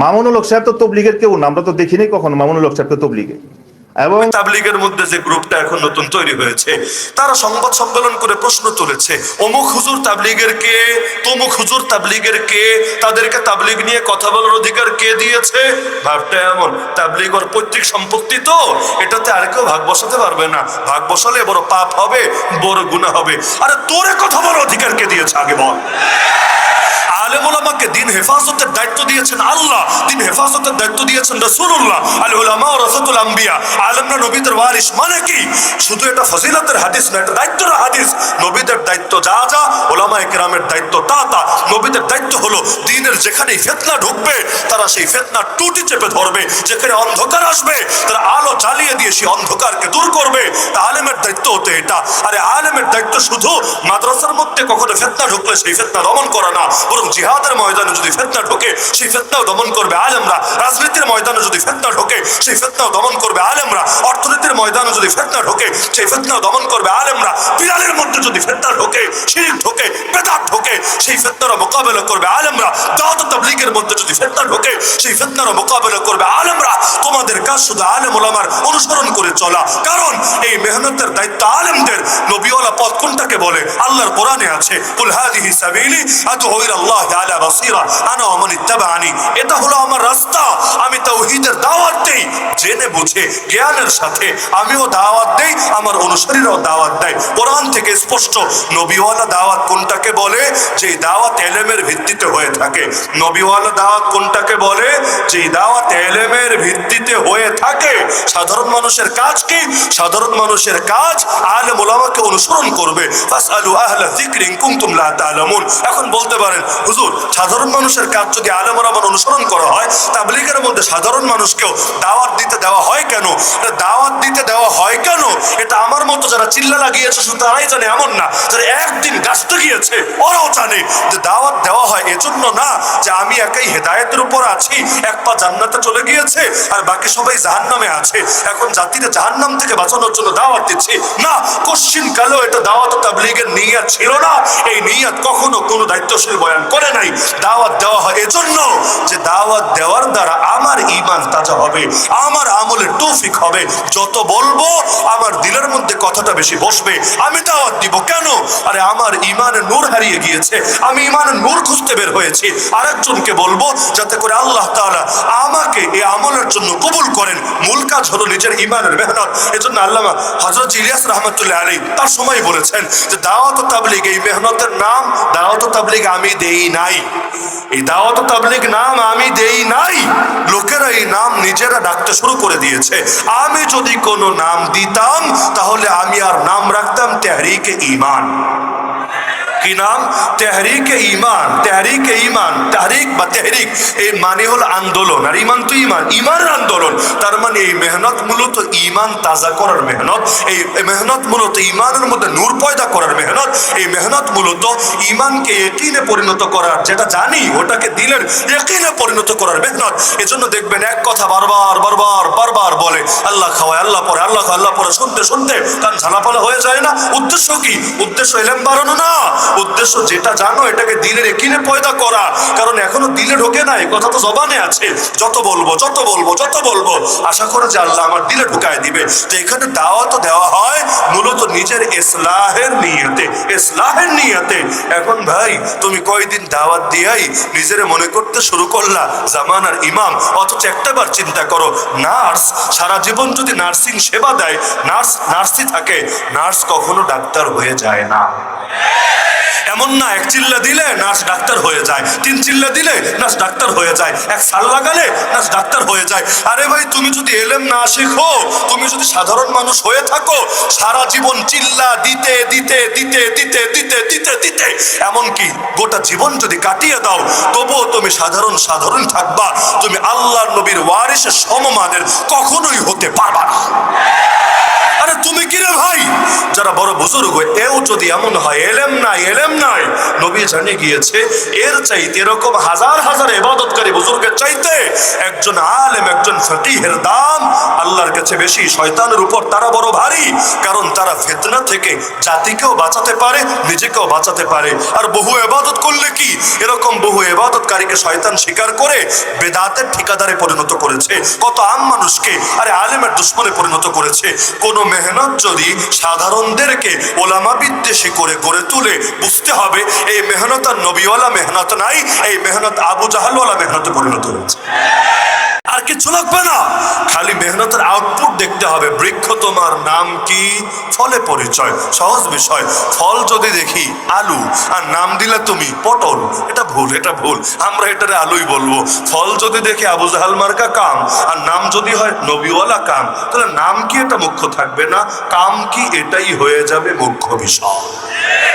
মামুনুল হক সাহেব তো তবলিগের কেউ না, আমরা তো দেখিনি কখনো মামুনুল হক সাহেবকে তবলিগে। এবং তাবলিগের মধ্যে যে গ্রুপটা এখন নতুন তৈরি হয়েছে, তারা সংবাদ সম্মেলন করে প্রশ্ন তুলেছে, অমুক হুজুর তাবলিগের কে, তমুক হুজুর তাবলিগের কে, তাদেরকে তাবলিগ নিয়ে কথা বলার অধিকার কে দিয়েছে? ভাবটা এমন, তাবলিগ ওর পৈতৃক সম্পত্তি তো, এটাতে আর কেউ ভাগ বসাতে পারবে না। ভাগ বসালে বড় পাপ হবে, বড় গুণা হবে। আরে তোরে কথা বলার অধিকার কে দিয়েছে, আগে বল। আলেমুল আমাকে দিন হেফাজতের দায়িত্ব দিয়েছেন আল্লাহ, দিন হেফাজতের দায়িত্ব দিয়েছেন রসুল্লাহ আল উলামা ও রফাতুল আম্বিয়া। আলেমরা নবীদের ওয়ারিস মানে কি? শুধু এটা ফজিলতের হাদিস না, এটা দায়িত্বের হাদিস। নবীদের দায়িত্ব যা যা ওলামা একরামের দায়িত্ব তা তা। নবীদের দায়িত্ব হলো দিনের যেখানেই ফেতনা ঢুকবে, তারা সেই ফেতনা টুটি চেপে ধরবে। যেখানে অন্ধকার আসবে, তারা আলো জ্বালিয়ে দিয়ে সেই অন্ধকারকে দূর করবে। তা আলেমের দায়িত্ব হতে এটা। আরে আলেমের দায়িত্ব শুধু মাদ্রাসার মধ্যে কখনো ফেতনা ঢুকলে সেই ফেতনা দমন করা না, বরং জিহাদের ময়দানে যদি ফেতনা ঢোকে, সেই ফেতনাও দমন করবে আলেমরা। রাজনীতির ময়দানে যদি ফেতনা ঢোকে, সেই ফেতনাও দমন করবে আলেমরা। অর্থনীতির ময়দানে যদি ফেতনা ঢোকে, সেই ফেতনাও দমন করবে আলেমরা। বিড়ালের মধ্যে যদি ফেতনা ঢোকে, শিরিক ঢোকে বেদাত ঢোকে, সেই ফেতনার মোকাবেলা করবে আলেমরা। দাওয়াত তাবলীগের মধ্যে যদি ফেতনা ঢোকে, সেই ফেতনার মোকাবেলা করবে আলেমরা। তোমাদের কাজ শুধু আলেম ওলামার অনুসরণ করে চলা। কারণ এই মেহনতের দায়িত্ব আলেমদের। নবীওয়ালা পথ কোনটাকে বলে? আল্লাহর কোরআনে আছে আল্লাহ আলা বাসীরা, আনা এটা হলো আমার রাস্তা। আমি তাওহীদের দাওয়াত দেই, জেনে বুঝে, জ্ঞানের সাথে। আমিও দাওয়াত দেই, আমার অনুসারীরাও দাওয়াত দেয়। কোরআন থেকে স্পষ্ট, নবীওয়ালা দাওয়াত কোনটাকে বলে? যে দাওয়াত এলেমের ভিত্তিতে হয়ে থাকে। নবীওয়ালা দাওয়াত কোনটাকে বলে? যে দাওয়াত এলেমের ভিত্তিতে হয়ে থাকে। সাধারণ মানুষের কাজ কি? সাধারণ মানুষের কাজ আলেম ওলামাকে অনুসরণ করবে। এখন বলতে পারেন, হুজুর, সাধারণ মানুষের কাজ যদি আলেম ওলামার অনুসরণ করা হয়, তাবলীগের মধ্যে সাধারণ মানুষকেও দাওয়াত দিতে দেওয়া হয় কেন? দাওয়াত দিতে দেওয়া হয় কেন? এটা আমার মতো যারা চিল্লা লাগিয়েছে, শুধু তারাই জানে, এমন না। যারা একদিন গাছতে গিয়েছে, ওরাও জানে যে দাওয়াত দেওয়া হয়। এজন্য না যে আমি একাই হেদায়েতের উপর আছি, এক পা জান্নাতে চলে গিয়েছে, আর বাকি সবাই জাহান্নামে আছে। এখন জাতিরে জাহান্নাম থেকে বাঁচানোর জন্য দাওয়াত দিচ্ছি। না, কোশ্চিন কালেও এটা দাওয়াত তাবলিগের নিয়াত ছিল না। এই নিয়াত কখনো কোনো দায়িত্বশীল বয়ান করে নাই। দাওয়াত দেওয়া হয় এজন্য যে দাওয়াত দেওয়ার দ্বারা আমার ইমান তাজা হবে, আমার আমলের তৌফিক হবে। যত বলব, আমার দিলের মধ্যে কথাটা বেশি বসবে। আমি দাওয়াত দিব কেন? আরে আমার ইমানের নূর হারিয়ে গিয়েছে। আমি ইমানের নূর খুঁজতে বের হয়েছি। আরেকজনকে বলব, যাতে করে আল্লাহ তাআলা আমাকে করেন। মূল কাজ হলো নিজের ইমানের মেহনত। এজন্য আল্লামা হযরত ইলিয়াস রহমতুল্লাহ আলী তার সময় বলেছেন যে, দাওয়াত তাবলিগ, এই মেহনতের নাম, দাওয়াত তাবলীগ আমি দেই নাই। এই দাওয়াত তাবলিগ নাম আমি দেই নাই। লোকেরা এই নাম নিজেরা ডাকতে শুরু করে দিয়েছে। আমি যদি কোনো নাম দিতাম, তাহলে আমি আর নাম রাখতাম তেহরিকে ইমান কি নাম? তেহরিকে ইমান তেহরিকে ইমান তাহরিক বা তেহরিক। এর মানে হলো আন্দোলন, আর ইমান তো ইমান ইমানের আন্দোলন। তার মানে এই মেহনত মূলত ইমান তাজা করার মেহনত, এই মেহনত মূলত ইমানের মধ্যে নূর পয়দা করার মেহনত, এই মেহনত মূলত ইমানকে একিনে পরিণত করার, যেটা জানি, ওটাকে দিলের একিনে পরিণত করার মেহনত। এজন্য দেখবেন এক কথা বারবার বারবার বারবার বলে, আল্লাহ খাওয়ায়, আল্লাহ পরে, আল্লাহ আল্লাহ পরে শুনতে শুনতে কান ঝালাপালা হয়ে যায় না। উদ্দেশ্য কি? উদ্দেশ্য এলেম বাড়ানো না। উদ্দেশ্য যেটা জানো, এটাকে দিলের একিনে পয়দা করা। কারণ এখনও দিলে ঢোকে নাই, কথা তো জবানে আছে। যত বলব যত বলব যত বলব, আশা করে যে আল্লাহ আমার দিলে ঢুকায় দিবে। তো এখানে দাওয়াত দেওয়া হয় মূলত নিজের ইসলাহের নিয়তে ইসলাহের নিয়তে। এখন ভাই, তুমি কয়দিন দাওয়াত দিয়াই নিজের মনে করতে শুরু করলা, জামানার ইমাম, অথচ একটাবার চিন্তা করো, নার্স, সারা জীবন যদি নার্সিং সেবা দেয়, নার্স, নার্সই থাকে, নার্স কখনো ডাক্তার হয়ে যায় না। এমন না, এক চিল্লা দিলে নার্স ডাক্তার হয়ে যায়, তিন চিল্লা দিলে নার্স ডাক্তার হয়ে যায়, এক সাল লাগালে নার্স ডাক্তার হয়ে যায়। আরে ভাই, তুমি যদি এলেম না শেখো, তুমি যদি সাধারণ মানুষ হয়ে থাকো, সারা জীবন চিল্লা দিতে দিতে দিতে দিতে দিতে দিতে দিতে, এমনকি গোটা জীবন যদি কাটিয়ে দাও, তবুও তুমি সাধারণ সাধারণ থাকবা। তুমি আল্লাহর নবীর ওয়ারিসের সমমানের কখনোই হতে পারবা না। আরে তুমি কি রে ভাই? যারা বড় বুজুর্গ, এও যদি এমন হয়, এলেম নাই এলেম নাই, নবী জানে গিয়েছে, এর চাইতে এরকম হাজার হাজার এবাদতকারী বুজুর্গের চাইতে একজন আলেম, একজন ফকিহের দাম আল্লাহর কাছে বেশি শয়তানের উপর তারা বড় ভারী, কারণ তারা ফিতনা থেকে জাতিকেও বাঁচাতে পারে, নিজেকেও বাঁচাতে পারে। আর বহু এবাদত করলে কি? এরকম বহু এবাদতকারীকে শয়তান স্বীকার করে বেদাতের ঠিকাদারে পরিণত করেছে। কত আম মানুষকে, আরে আলেমের দুশ্মনে পরিণত করেছে। কোন মেহনত যদি সাধারণদেরকে ওলামা বিদ্বেষী করে গড়ে তুলে, বুঝতে হবে, এই মেহনত আর নবীওয়ালা মেহনত নাই, এই মেহনত আবু জাহালওয়ালা মেহনতে পরিণত হয়েছে। আর কিছু লাগবে না। খালি মেহনতের আউটপুট দেখতে হবে। বৃক্ষ তোমার নাম কি? ফলে পরিচয়, সহজ বিষয়। ফল যদি দেখি, আলু। আর নাম দিলে তুমি পটল। এটা ভুল এটা ভুল। আমরা এটারে আলুই বলব। ফল যদি দেখি আবু জাহাল মার্কা কাম, আর নাম যদি হয় নবীওয়ালা কাম, তাহলে নাম কি এটা মুখ্য থাকবে না? কাম কি এটাই হয়ে যাবে মুখ্য বিষয়।